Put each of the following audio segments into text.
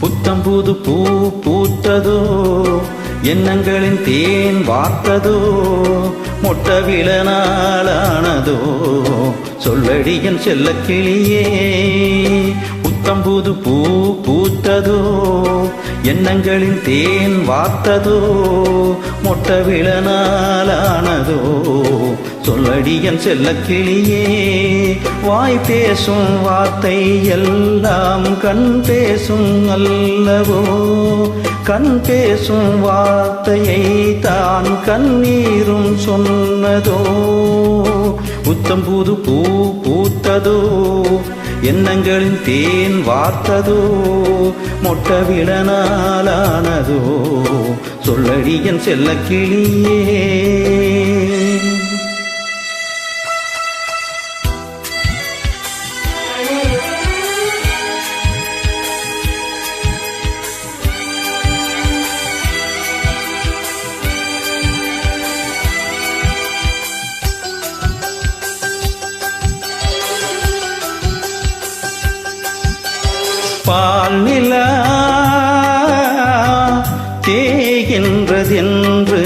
புத்தம் புது பூ பூத்ததோ எண்ணங்களின் தேன் வார்த்ததோ மொட்ட விழனாலானதோ சொல்லடியன் செல்ல கிளியே புத்தம்புது பூ பூத்ததோ எண்ணங்களின் தேன் வார்த்ததோ மொட்ட விழனாலானதோ. சொல்லடியன் செல்ல கிளியே வாய் பேசும் வார்த்தை எல்லாம் கண் பேசும் அல்லவோ. கண் பேசும் வார்த்தையை தான் கண்ணீரும் சொன்னதோ. புத்தம் புது பூ பூத்ததோ எண்ணங்களின் தேன் வார்த்ததோ? மொட்டவிடனாலானதோ? சொல்லடியன் செல்ல கிளியே பால் நிலா தேகின்றதென்று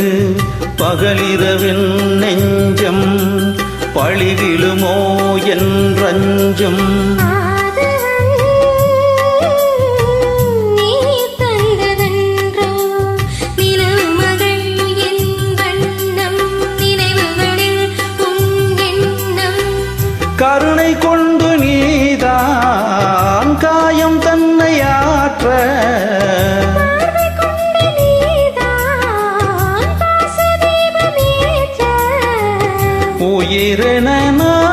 பகலிரவின் நெஞ்சம் பழிவிழுமோ என்றஞ்சும். கருணை கொண்டு நீதான் உயிரென நான்?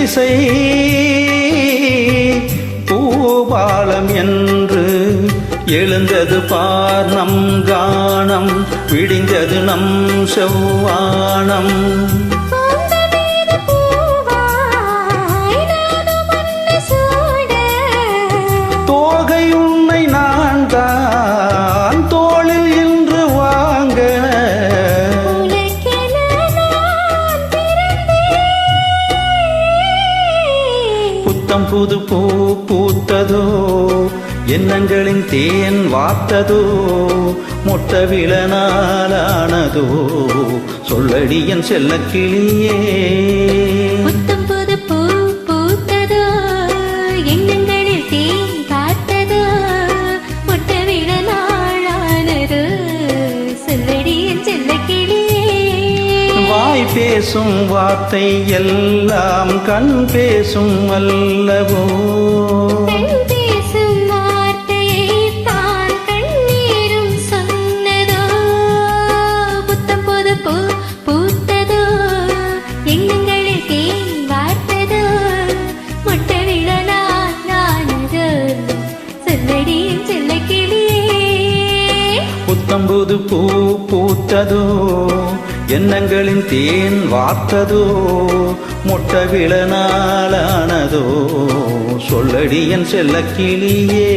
திசை பூபாலம் என்று எழுந்தது பார் நம் காணம் விடிந்தது நம் செவ்வானம். புது பூ பூத்ததோ? எண்ணங்களின் தேன் வார்த்ததோ? மொட்ட விழனாலானதோ? சொல்லடியன் செல்ல கிளியே. பேசும் வார்த்தை எல்லாம் கண் பேசும் அல்லவோ? கண் பேசும் வார்த்தையை தான் கண்ணீரும் சொன்னதோ? புத்தம் புது பூ பூத்ததோ? எண்ணங்களில் தேன் வார்த்ததோ முட்ட விழ சொல்லடி என் எண்ணங்களின் தேன் வார்த்ததோ விழனாலானதோ சொல்லடியன் செல்ல கிளியே.